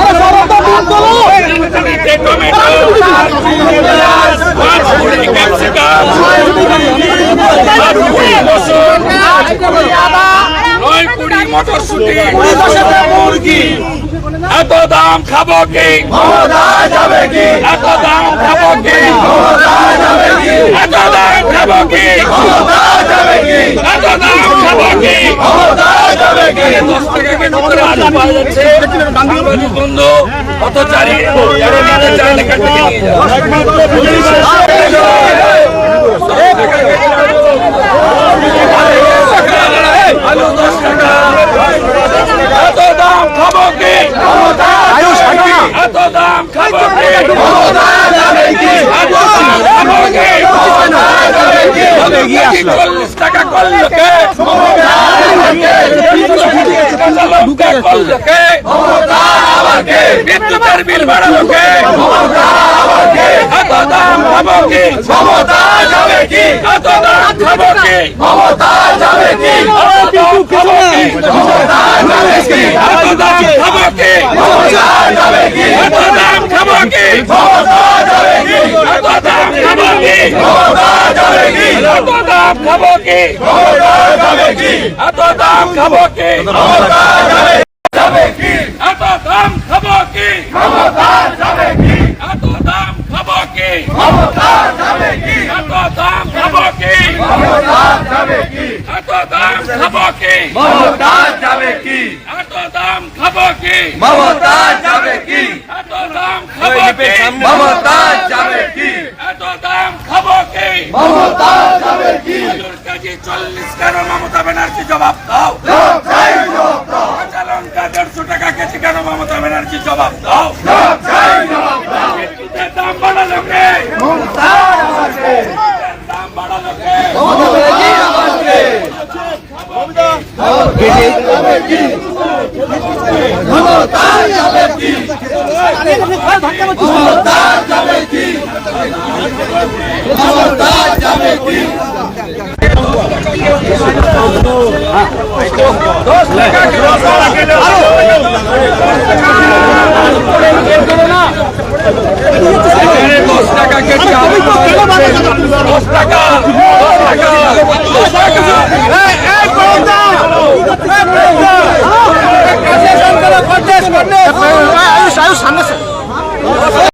বিধানসভা মটরশুঁটি মুরগি। এত দাম খাব কি? যাবে কি? এত দাম খাব কি? যাবে কি? এত দাম খাব কি? যাবে কি? এত দাম খাব কি? যাবে কি? দশ টাকা কেজি করে আলু পাওয়া যাচ্ছে। বন্ধু কত চারি থেকে নিয়ে যাও আলু দশ টাকা এত দাম খাব কি এত দাম খাব কি এত দাম খাব কি চল্লিশ টাকা করল কে? কি যাবে কি? এত দাম কি যাবে কি দাম খাব কি? Vamos dar! কি যাবে কি এত দাম খাব কি? যাবে কি কেজি চল্লিশ কেন মমতা ব্যানার্জি জবাব দাও। কাঁচা লঙ্কা দেড়শো টাকা কেজি কেন মমতা ব্যানার্জি জবাব দাও। দাম বাড়ালো কে? বিদ্যুতের দাম বাড়ালো কে? যাবে কি? যাবে কি? আয়ুষ আয়ুষ সামনে।